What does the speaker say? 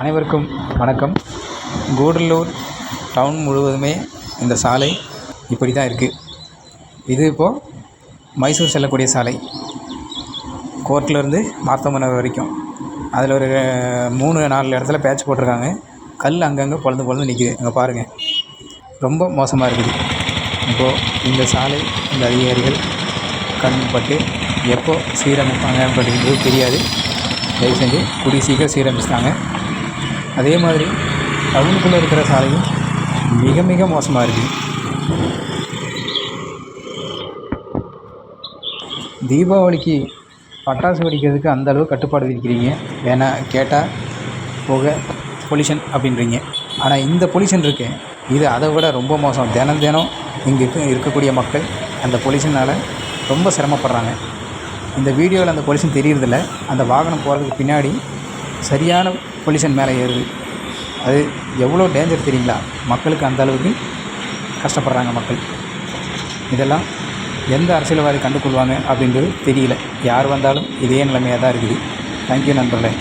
அனைவருக்கும் வணக்கம். கூடலூர் டவுன் முழுவதுமே இந்த சாலை இப்படி தான் இருக்குது இது இப்போது மைசூர் செல்லக்கூடிய சாலை. கோர்ட்லேருந்து மார்த்தமனர் வரைக்கும். அதில் ஒரு மூணு நாலு இடத்துல பேட்ச் போட்டிருக்காங்க. கல் அங்கங்கே பொழுது பொழுது நிற்கிது அங்கே பாருங்கள் ரொம்ப மோசமாக இருக்குது. இப்போது இந்த சாலை இந்த அதிகாரிகள் கண்பட்டு எப்போ சீரமைப்பாங்க அப்படின்றது தெரியாது. தயவு செஞ்சு கூடிய சீக்கிரம் சீரமைச்சிட்டாங்க. அதே மாதிரி டவுனுக்குள்ளே இருக்கிற சாலையும் மிக மிக மோசமாக இருக்குது தீபாவளிக்கு பட்டாசு வெடிக்கிறதுக்கு அந்தளவு கட்டுப்பாடு விதிக்கிறீங்க. ஏன்னா கேட்டால் புகை பொல்யூஷன் அப்படின்றீங்க. ஆனால் இந்த பொல்யூஷன் இருக்கு இது அதை விட ரொம்ப மோசம். தினம் தினம் இங்கே இருக்கக்கூடிய மக்கள் அந்த பொல்யூஷனால் ரொம்ப சிரமப்படுறாங்க. இந்த வீடியோவில் அந்த பொல்யூஷன் தெரியறதில்ல. அந்த வாகனம் போகிறதுக்கு பின்னாடி சரியான பொல்யூஷன் மேலே ஏறுது. அது எவ்வளோ டேஞ்சர் தெரியுங்களா? மக்களுக்கு அந்த அளவுக்கு கஷ்டப்படுறாங்க மக்கள். இதெல்லாம் எந்த அரசியல்வாதி கண்டுக்கொள்வாங்க அப்படின்றது தெரியல. யார் வந்தாலும் இதே நிலைமையாக தான் இருக்குது தேங்க்யூ நண்பர்களே.